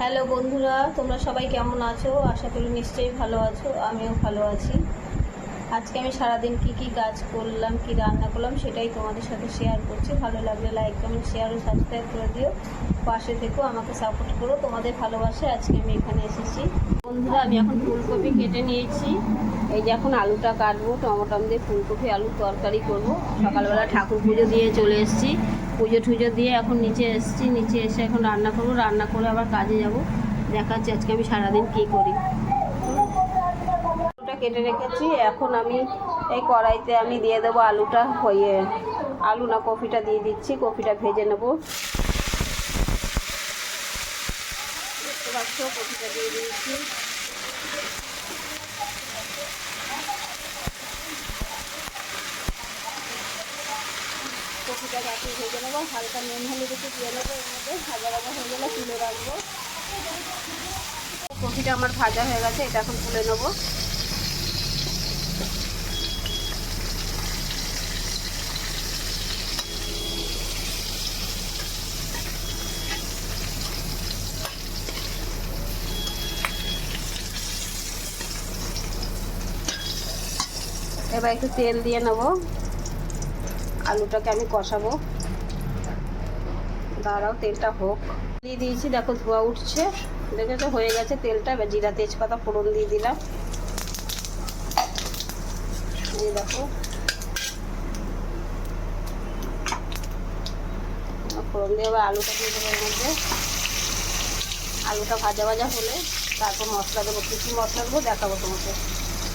Hello বন্ধুরা, তোমরা সবাই কেমন আছো? আশা করি নিশ্চয়ই ভালো আছো, আমিও ভালো আছি। আজকে আমি সারাদিন কি কি কাজ করলাম, কি রান্না করলাম সেটাই তোমাদের সাথে শেয়ার করছি। ভালো লাগলে লাইক কমেন্ট শেয়ার ও সাবস্ক্রাইব করে দিও। পাশে থেকো আমাকে সাপোর্ট করো। তোমাদের ভালোবাসে আজকে আমি এখানে এসেছি। বন্ধুরা, আমি এখন ফুলকপি কেটে নিয়েছি। এই যে এখন আলুটা কাটবো টমেটম দিয়ে ফুলকপি আলু তরকারি করব। সকালবেলা ঠাকুর পুজো দিয়ে চলে এসেছি। পুজো টুজো দিয়ে এখন নিচে এসেছি। নিচে এসে এখন রান্না করব। রান্না করে আবার কাজে যাব। দেখাচ্ছি আজকে আমি সারাদিন কী করি। আলুটা কেটে রেখেছি। এখন আমি এই কড়াইতে আমি দিয়ে দেবো আলুটা হয়ে আলু না কপিটা দিয়ে দিচ্ছি। কপিটা ভেজে নেব দেখতে পাচ্ছ কপিটা দিয়ে দিয়েছি। কপিটা গাছে ভেজে নেব হালকা নুন, হলুদ একটু দিয়ে নেব এর মধ্যে ভাজা ভাজা হয়ে গেলে তুলে রাখব। কপিটা আমার ভাজা হয়ে গেছে, এটা এখন তুলে নেব। এবার একটু তেল দিয়ে নেব। আলুটাকে আমি কষাবো। দাঁড়াও, তেলটা হোক। দিয়ে দিয়েছি, দেখো ধোয়া উঠছে। দেখেছ, হয়ে গেছে তেলটা। এবার জিরা তেজপাতা ফোড়ন দিয়ে দিলাম। এই দেখো। ফোড়ন দিয়ে এবার আলুটা দিয়ে দেবো মধ্যে। আলুটা ভাজা ভাজা হলে তারপর মশলা দেবো। কী কী মশলা দেবো দেখাবো তোমাকে।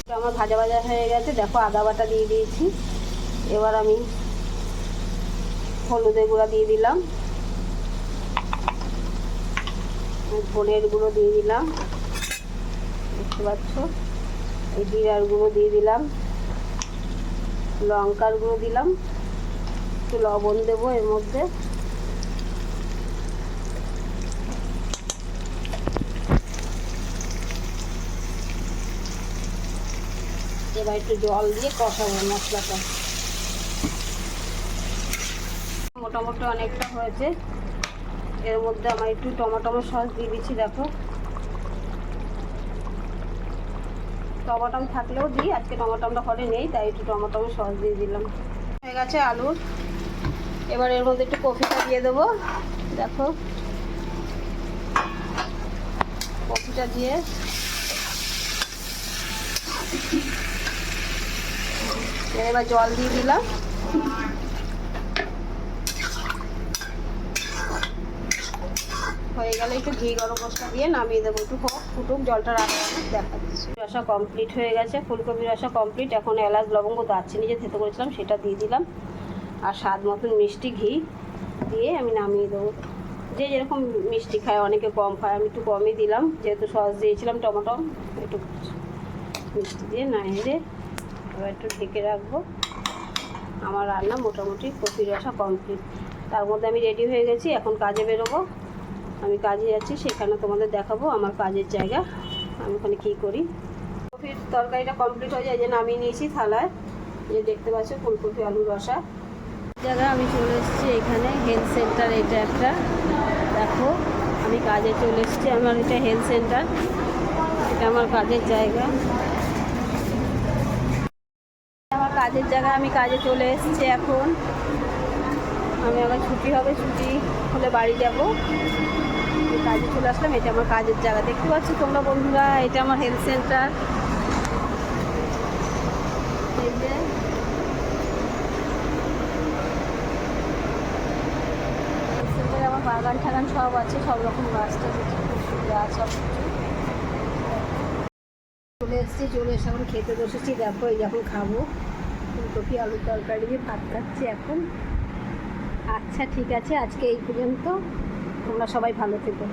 আমার ভাজা ভাজা হয়ে গেছে। দেখো আদা বাটা দিয়ে দিয়েছি। এবার আমি হলুদের গুঁড়া দিয়ে দিলাম। ধনের গুঁড়ো দিয়ে দিলাম। দেখতে পাচ্ছ? এই জিরার গুঁড়ো দিয়ে দিলাম। লঙ্কার গুঁড়ো দিলাম। একটু লবণ দেবো এর মধ্যে। এবার একটু জল দিয়ে কষাবো মশলাটা। মোটামুটি অনেকটা হয়েছে। এর মধ্যে আমার একটু টমাটমো সস দিয়ে দিচ্ছি, দেখো। টমাটম থাকলেও দিই, আজকে টমাটমটা ঘরে নেই, তাই একটু টমাটমো সস দিয়ে দিলাম। হয়ে গেছে আলুর এবার এর মধ্যে একটু কফিটা দিয়ে দেবো, দেখো। কফিটা দিয়ে এবার জল দিয়ে দিলাম। হয়ে গেলে একটু ঘি গরম মশলা দিয়ে নামিয়ে দেবো। একটু হোক ফুটুক, জলটা রাখা দেখাচ্ছি। রসা কমপ্লিট হয়ে গেছে ফুলকপির রসা কমপ্লিট এখন এলাচ, লবঙ্গ, দারচিনি যে থেতো করেছিলাম সেটা দিয়ে দিলাম। আর স্বাদ মতন মিষ্টি ঘি দিয়ে আমি নামিয়ে দেবো। যে যেরকম মিষ্টি খায়, অনেকে কম খায়, আমি একটু কমই দিলাম। যেহেতু সস দিয়েছিলাম, টমেটো, একটু মিষ্টি দিয়ে নামিয়ে এবার একটু ঢেকে রাখব। আমার রান্না মোটামুটি কপির রসা কমপ্লিট তার মধ্যে আমি রেডি হয়ে গেছি, এখন কাজে বেরোবো। আমি কাজে যাচ্ছি, সেখানে তোমাদের দেখাবো আমার কাজের জায়গা, আমি ওখানে কী করি। কপির তরকারিটা কমপ্লিট হয়ে যায় যে নামিয়ে নিয়েছি থালায়। যে দেখতে পাচ্ছ, ফুলকপি, আলুর রসা। জায়গায় আমি চলে এসেছি এখানে হেলথ সেন্টার এটা একটা। দেখো, আমি কাজে চলে এসেছি, আমার এটা হেলথ সেন্টার এটা আমার কাজের জায়গা আমার কাজের জায়গায় আমি কাজে চলে এসেছি এখন। আমি আমার ছুটি হবে, ছুটি হলে বাড়ি যাব। কাজে চলে আসলাম, এটা আমার কাজের জায়গা। দেখতে পাচ্ছ তোমরা বন্ধুরা, এটা আমার হেলথ সেন্টার আমার বাগান ঠাগান সব আছে, সব রকম গাছ টাছ চলে এসেছি, চলে এসে এখন খেতে বসেছি, দেখো এই যখন খাব। ফুলকপি আলুর তরকারি দিয়ে ভাত খাচ্ছি এখন। আচ্ছা ঠিক আছে, আজকে এই পর্যন্ত। তোমরা সবাই ভালো থেকো।